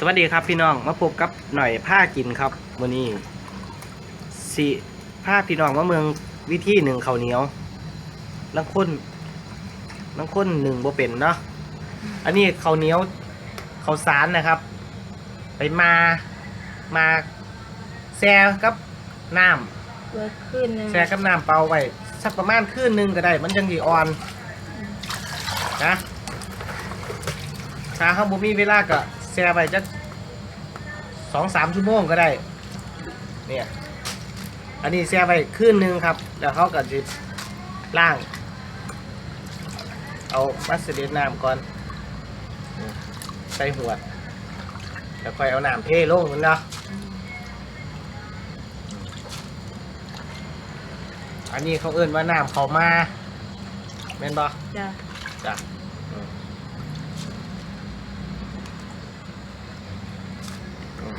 สวัสดีครับพี่น้องมาพบกับหน่อยผ้ากินครับวันนี้สิผ้าพี่น้องมาเมืองวิธีหนึ่งข้าวเหนียวลังค้นลังค้นหนึ่งบ่เป็นเนาะอันนี้ข้าวเหนียวข้าวสารนะครับ ไปมามาแซ่กับน้ำเปิดขึ้นหนึงแช่กับน้ำเปล่าไว้สักประมาณคืนหนึงก็ได้ มันยังดีอ่อนนะถ้าเขาบ่มีเวลาก็แช่ไปจักสองสามชั่วโมงก็ได้ เนี่ย อันนี้แช่ไปคืนหนึงครับ แล้วเขาก็จะล่าง เอามัสเดดน้ำก่อนอืมใส่หัวด แล้วค่อยเอาน้ำเทลงมันเนาะอันนี้เขาเอื้นว่าน้ำเขามาแม่นบ่จ้ะจ้ะอืมอืม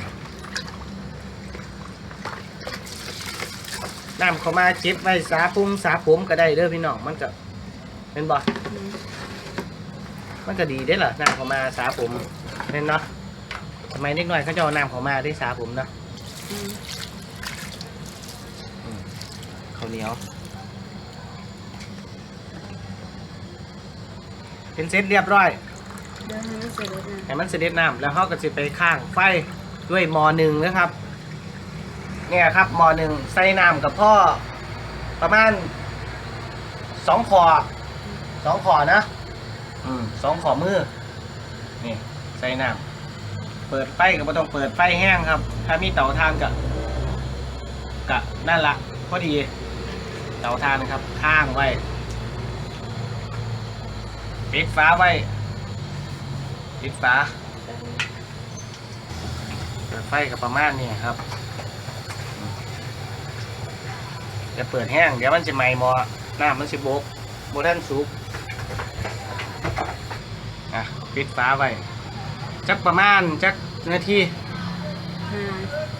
น้ำเขามาเจ็บไว้สาปุ้มสาผมก็ได้เด้อพี่น้องมันก็แม่นบ่อืมมันก็ดีได้อล่ะน้ำเขามาสาผมแม่นเนาะทำไมเด็กน้อยเขาจะเอาน้ำเขามาได้สาผมเนาะอืมข้าวเหนียว เป็นเซตเรียบร้อยเดี๋ยวให้มันเสร็จแล้วนะให้มันเสด็จน้ำแล้วเขาก็จะไปข้างไฟด้วยหมอหนึ่งนะครับ เนี่ยครับหมอหนึ่งใส่น้ำกับพ่อ ประมาณสองขอสองขอนะ อืมสองขอมือ นี่ ใส่น้ำเปิดไฟก็ไม่ต้องเปิดไฟแห้งครับ ถ้ามีเตาทานก็กะนั่นละพอดี เตาทานครับ ข้างไว้ปิดฟ้าไว้ปิดฝาเปิดไฟกับประมาณนี้ครับอืม จะเปิดแห้งเดี๋ยวมันจะไหม้หมอน้ำมันจะบกโบทันสุกอะปิดฝาไว้จักประมาณจักนาทีห้า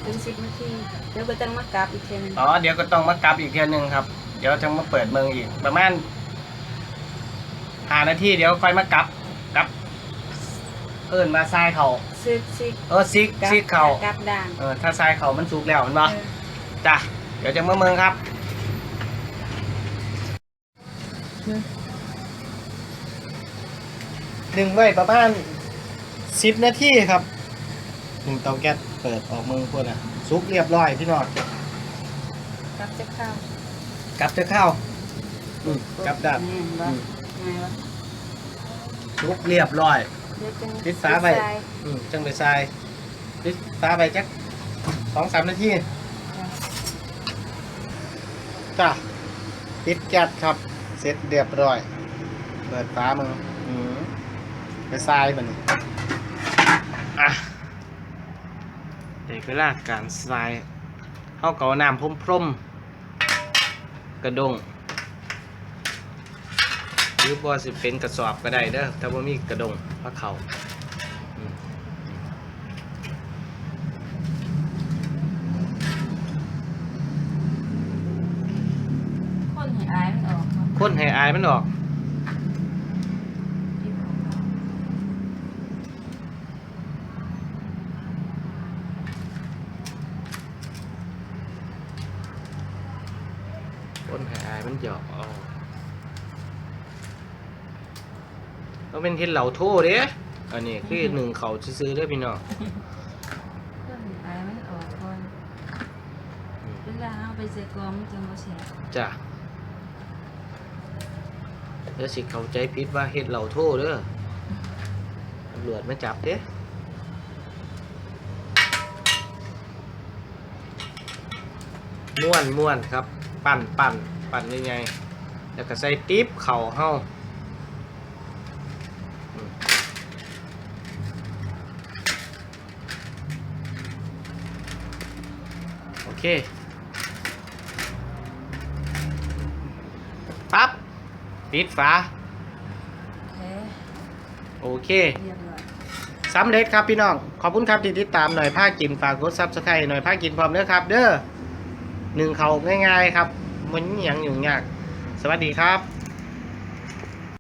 ถึงสิบนาทีเดี๋ยวก็ต้องมากลับอีกทีหนึงอ๋อเดี๋ยวก็ต้องมากลับอีกเทียหนึงครับ เดี๋ยวจะมาเปิดเมืองอีก ประมาณหานาทีเดี๋ยวค่อยมากลับกลับ เอิ้นมาทรายเขาซึกซิกเออซิกกลับซิกเขากลับด่านเออถ้าทรายเขามันสุกแล้วมันบ่เออจ้ะเดี๋ยวจะมาเมืองครับ อืมหนึ่งไว้ประมาณสิบนาทีครับหนึ่งเตาแก๊สเปิดออกเมืองพวกน่ะสุกเรียบร้อยพี่น้องกลับจะเข้ากลับจะเข้าอืมกลับดับแม่นบ่อืมไงวะสุกเรียบร้อยเดี๋ยวจังปิดฝาไว้ปิดทรยอืมจังไปทรายปิดฟ้าไปจักสองสามนาทีจ้ะจ้ะปิดแก๊สครับ เสร็จเรียบร้อย เปิดฟ้ามืออืมไปทรายมันอะเด็กเวลาการทรายเข้าเกาน้ำพรมพรมๆกระดงหรือบ่สิเป็นกระสอบก็ได้เด้อถ้าว่ามีกระดงพระเขา่าม คนให้อายมันออก ครับคนให้อายมันออกคนให้อายมันหยอกเอาก็เป็นเห็ดเหล่าโทเด้อันนี้คือหนึ่งเขาซื้อๆเด้อพี่น้องคนให้อายมันออกก่อนอืมเวลาเอาไปใส่กรองมันจังบ่แซ่บจ้ะเดี๋ยวสิเข้าใจผิดว่าเห็ดเหล่าโทเด้อตำรวจมาจับเด้ม้วนม้วนครับ ปั่นปั่นปั่นยังไงแล้วก็ใส่ติ๊บเข่าเฮาโอเคปั๊บ ปิดฝาแท้โอเคเรียบร้อยสำเร็จครับพี่น้อง ขอบคุณครับที่ติดตามหน่อยภาคกินฝากกดซับสไครต์หน่อยภาคกินพร้อมเด้อครับ เด้อหนึ่งเขาง่ายๆครับมันอหย่างยุ่งยาก สวัสดีครับ